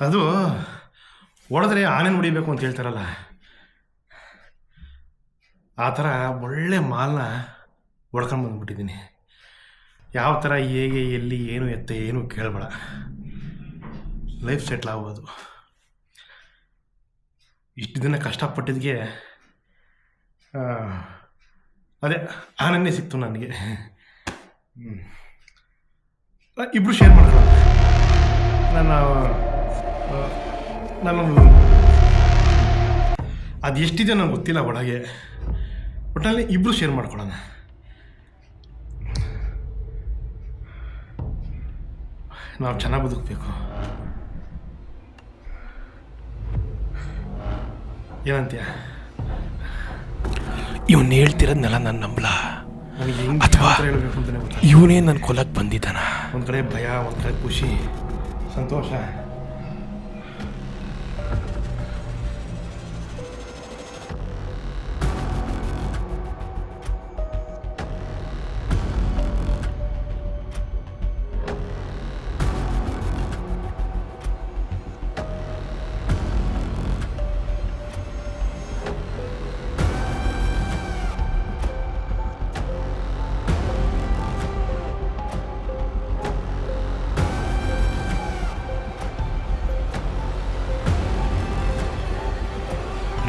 ಅದು ಹೊಡೆದ್ರೆ ಆನೆ ಹೊಡಿಬೇಕು ಅಂತ ಹೇಳ್ತಾರಲ್ಲ. ಆ ಥರ ಒಳ್ಳೆ ಮಾಲನ್ನ ಹೊಡ್ಕೊಂಡು ಬಂದ್ಬಿಟ್ಟಿದ್ದೀನಿ. ಯಾವ ಥರ ಹೇಗೆ ಎಲ್ಲಿ ಏನು ಎತ್ತ ಏನು ಕೇಳಬೇಡ. ಲೈಫ್ ಸೆಟ್ಲ್ ಆಗ್ಬೋದು. ಇಷ್ಟು ದಿನ ಕಷ್ಟಪಟ್ಟಿದ್ದಕ್ಕೆ ಆ, ಅದೇ ಆನಂದೇ ಸಿಕ್ತು ನನಗೆ. ಇಬ್ಬರು ಶೇರ್ ಮಾಡ್ಕೊಳ್ಳೋಣ. ಅದು ಎಷ್ಟಿದೆ ನನಗೆ ಗೊತ್ತಿಲ್ಲ ಒಳಗೆ. ಒಟ್ಟಲ್ಲಿ ಇಬ್ರು ಶೇರ್ ಮಾಡ್ಕೊಳ್ಳೋಣ. ನಾವು ಚೆನ್ನಾಗಿ ಬದುಕಬೇಕು. ಏನಂತೀಯ? ಇವನ್ ಹೇಳ್ತಿರೋದ್ನೆಲ್ಲ ನಾನು ನಂಬಲ? ನನಗೆ ಹೆಂಗೆ ಅಥವಾ- ಹೇಳಬೇಕು ಅಂತಲೇ ಗೊತ್ತಾಗ ಇವನೇ ನನ್ನ ಕೊಲಕ್ಕೆ ಬಂದಿದ್ದಾನ? ಒಂದು ಕಡೆ ಭಯ ಒಂದು ಕಡೆ ಖುಷಿ ಸಂತೋಷ.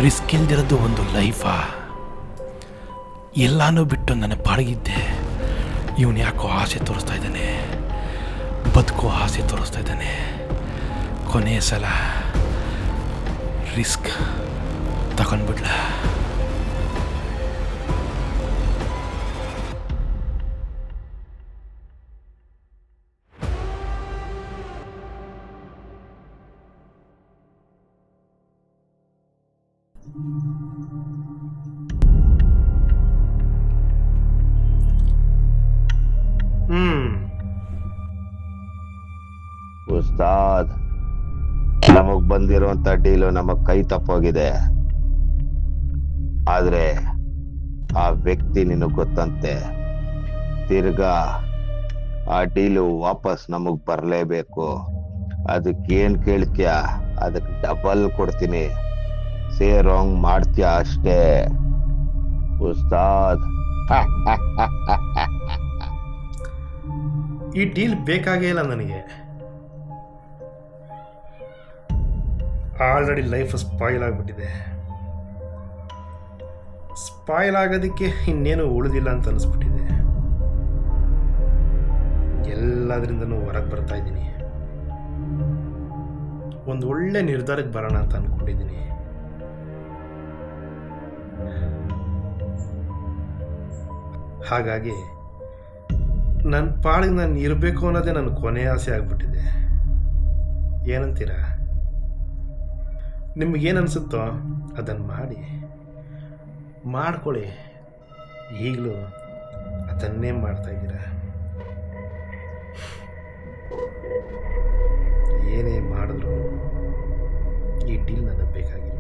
ರಿಸ್ಕ್ ಇಲ್ದಿರೋದು ಒಂದು ಲೈಫಾ. ಎಲ್ಲನೂ ಬಿಟ್ಟು ನನ್ನ ಪಾಡಗಿದ್ದೆ. ಇವನು ಯಾಕೋ ಆಸೆ ತೋರಿಸ್ತಾ ಇದ್ದಾನೆ. ಬದುಕೋ ಆಸೆ ತೋರಿಸ್ತಾ ಇದ್ದಾನೆ. ಕೊನೆಯ ಸಲ ರಿಸ್ಕ್ ತಗೊಂಡ್ಬಿಡ್ಲ ಉಸ್ತಾದ್ ನಮಗ್ ಬಂದಿರುವಂತ ಡೀಲು ನಮಗ್ ಕೈ ತಪ್ಪೋಗಿದೆ. ಆದ್ರೆ ಆ ವ್ಯಕ್ತಿ ನಿನಗ್ ಗೊತ್ತಂತೆ. ತಿರ್ಗಾ ಆ ಡೀಲು ವಾಪಸ್ ನಮಗ್ ಬರ್ಲೇಬೇಕು. ಅದಕ್ಕೆ ಏನ್ ಕೇಳ್ತೀಯ? ಅದಕ್ಕೆ ಡಬಲ್ ಕೊಡ್ತೀನಿ. ಸೇರೋಂಗ್ ಮಾಡ್ತೀಯ ಅಷ್ಟೇ. ಉಸ್ತಾದ್. ಈ ಡೀಲ್ ಬೇಕಾಗೇ ಇಲ್ಲ ನನಗೆ. ಆಲ್ರೆಡಿ ಲೈಫ್ ಸ್ಪಾಯಿಲ್ ಆಗಿಬಿಟ್ಟಿದೆ. ಸ್ಪಾಯಿಲ್ ಆಗೋದಕ್ಕೆ ಇನ್ನೇನು ಉಳಿದಿಲ್ಲ ಅಂತ ಅನಿಸ್ಬಿಟ್ಟಿದೆ. ಎಲ್ಲದರಿಂದನೂ ಹೊರಗೆ ಬರ್ತಾ ಇದ್ದೀನಿ. ಒಂದು ಒಳ್ಳೆ ನಿರ್ಧಾರಕ್ಕೆ ಬರೋಣ ಅಂತ ಅಂದ್ಕೊಂಡಿದ್ದೀನಿ ಹಾಗಾಗಿ ನನ್ನ ಪಾಳಿಗೆ ನಾನು ಇರಬೇಕು ಅನ್ನೋದೇ ನನ್ನ ಕೊನೆಯ ಆಸೆ ಆಗಿಬಿಟ್ಟಿದೆ. ಏನಂತೀರಾ? ನಿಮಗೇನು ಅನಿಸುತ್ತೋ ಅದನ್ನು ಮಾಡಿ. ಮಾಡ್ಕೊಳ್ಳಿ. ಈಗಲೂ ಅದನ್ನೇ ಮಾಡ್ತಾ ಇದ್ದೀರಾ? ಏನೇ ಮಾಡಿದ್ರು ಈ ಡೀಲ್ ನನಗೆ ಬೇಕಾಗಿಲ್ಲ.